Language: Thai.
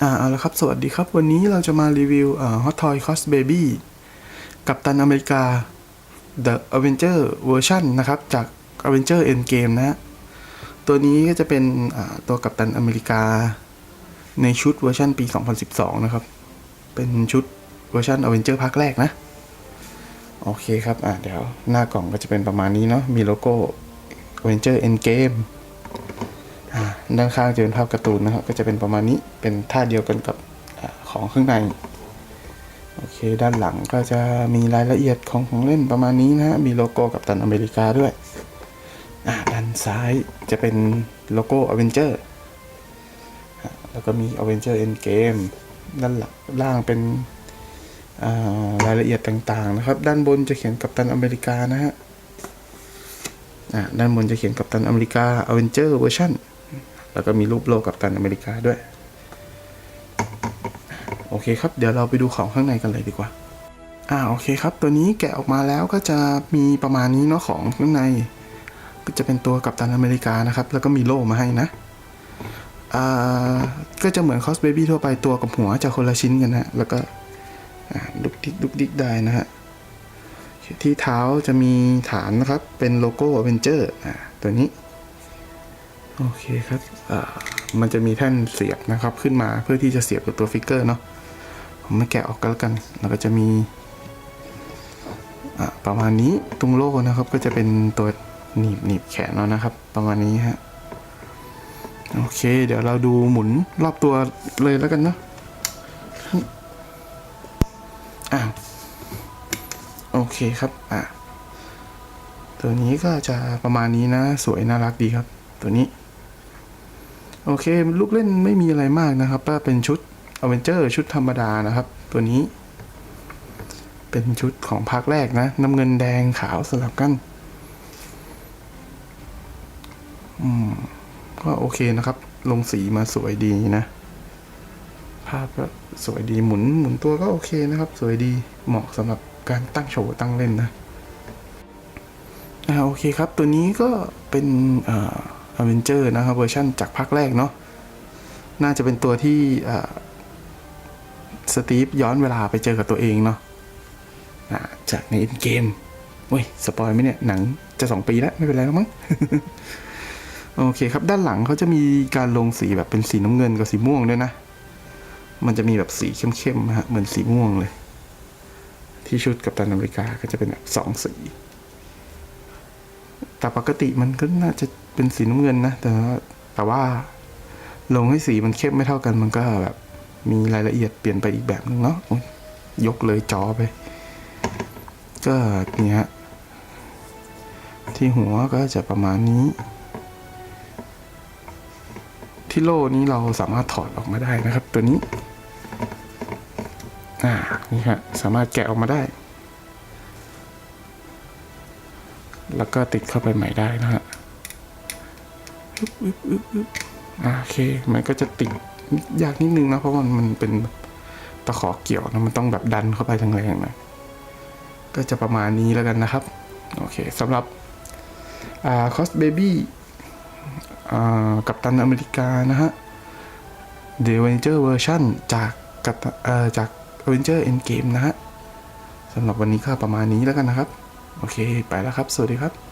อ่าเอาละครับ สวัสดีครับ วันนี้เราจะมารีวิวเอ่อ Hot Toy Cos Baby กับตันอเมริกา The Avenger Version นะครับ จาก Avenger Endgame นะฮะตัวนี้ก็จะเป็นอ่าตัวกัปตันอเมริกา ในชุดเวอร์ชันปี 2012 นะครับ เป็นชุดเวอร์ชัน Avenger ภาคแรกนะ โอเคครับ อ่าเดี๋ยวหน้ากล่องก็จะเป็นประมาณนี้เนาะ มีโลโก้ Avenger Endgame ด้านข้างจะเป็นภาพการ์ตูนนะครับ ก็จะเป็นประมาณนี้เป็นท่าเดียวกันกับของข้างในโอเค ด้านหลังก็จะมีรายละเอียดของของเล่นประมาณนี้นะฮะมีโลโก้กับตันอเมริกาด้วยด้านซ้ายจะเป็นโลโก้ Avenger อ่าแล้วก็มี Avenger Endgame ด้านหลังล่างเป็นรายละเอียดต่างๆนะครับ ด้านบนจะเขียนกับตันอเมริกานะฮะด้านบนจะเขียนกับตันอเมริกา Avenger Version แล้วก็มีรูปโลกับตันอเมริกาด้วย โอเคครับ เดี๋ยวเราไปดูของข้างในกันเลยดีกว่า อ่าโอเคครับ ตัวนี้แกะออกมาแล้วก็จะมีประมาณนี้เนาะของข้างใน ก็จะเป็นตัวกับตันอเมริกานะครับ แล้วก็มีโล่มาให้นะอ่าก็จะเหมือนคอสเบบี้ทั่วไปตัวกับหัวจะคนละชิ้นกันนะแล้วก็ดุกดิกดุกดิกได้นะฮะที่เท้าจะมีฐานนะครับ เป็นโลโก้ Avenger อ่าตัวนี้ โอเคครับมันจะมีแท่นเสียบนะครับขึ้นมาเพื่อที่จะเสียบกับตัวฟิกเกอร์เนาะผมไม่แกะออกก็แล้วกัน แล้วก็จะมีประมาณนี้ตรงโล่นะครับก็จะเป็นตัวหนีบหนีบแขนเนาะนะครับ ประมาณนี้ฮะโอเค เดี๋ยวเราดูหมุนรอบตัวเลยแล้วกันเนาะอ่าโอเคครับอะตัวนี้ก็จะประมาณนี้นะ สวยน่ารักดีครับ ตัวนี้ โอเคลูกเล่นไม่มีอะไรมากนะครับก็เป็นชุดอเวนเจอร์ชุดธรรมดานะครับ ตัวนี้ เป็นชุดของภาคแรกนะน้ำเงินแดงขาวสลับกันอืมก็โอเคนะครับ ลงสีมาสวยดีนะภาพก็สวยดีหมุนหมุนตัวก็โอเคนะครับ สวยดีเหมาะสำหรับการตั้งโชว์ตั้งเล่นนะอ่าโอเคครับ ตัวนี้ก็เป็นอ่า อเวนเจอร์นะครับเวอร์ชันจากภาคแรกเนาะน่าจะเป็นตัวที่สตีฟย้อนเวลาไปเจอกับตัวเองเนาะจากในเกมเว้ยสปอยไหมเนี่ย หนังจะสองปีแล้ว ไม่เป็นไรแล้วมั้งโอเคครับ ด้านหลังเขาจะมีการลงสีแบบเป็นสีน้ำเงินกับสีม่วงด้วยนะ มันจะมีแบบสีเข้มๆฮะเหมือนสีม่วงเลย ที่ชุดกับตันอเมริกาก็จะเป็นแบบสองสี แต่ปกติมันก็น่าจะเป็นสีน้ำเงินนะ แต่ว่าแต่ว่าลงให้สีมันเข้มไม่เท่ากัน มันก็แบบมีรายละเอียดเปลี่ยนไปอีกแบบนึงเนาะยกเลยจอไป ก็เนี่ยฮะที่หัวก็จะประมาณนี้ ที่โล่นี้เราสามารถถอดออกมาได้นะครับ ตัวนี้ อ่า นี่ฮะ สามารถแกะออกมาได้ แล้วก็ติดเข้าไปใหม่ได้นะฮะโอเค มันก็จะติดยากนิดนึงนะ เพราะว่ามันเป็นตะขอเกี่ยวนะมันต้องแบบดันเข้าไปทางแรงหน่อยก็จะประมาณนี้แล้วกันนะครับ โอเคสำหรับคอสเบบี้กับตันอเมริกานะฮะ The Avenger Version จากกับเอ่อจาก Avenger Endgame นะฮะสำหรับวันนี้ก็ประมาณนี้แล้วกันนะครับ โอเค ไปแล้วครับ สวัสดีครับ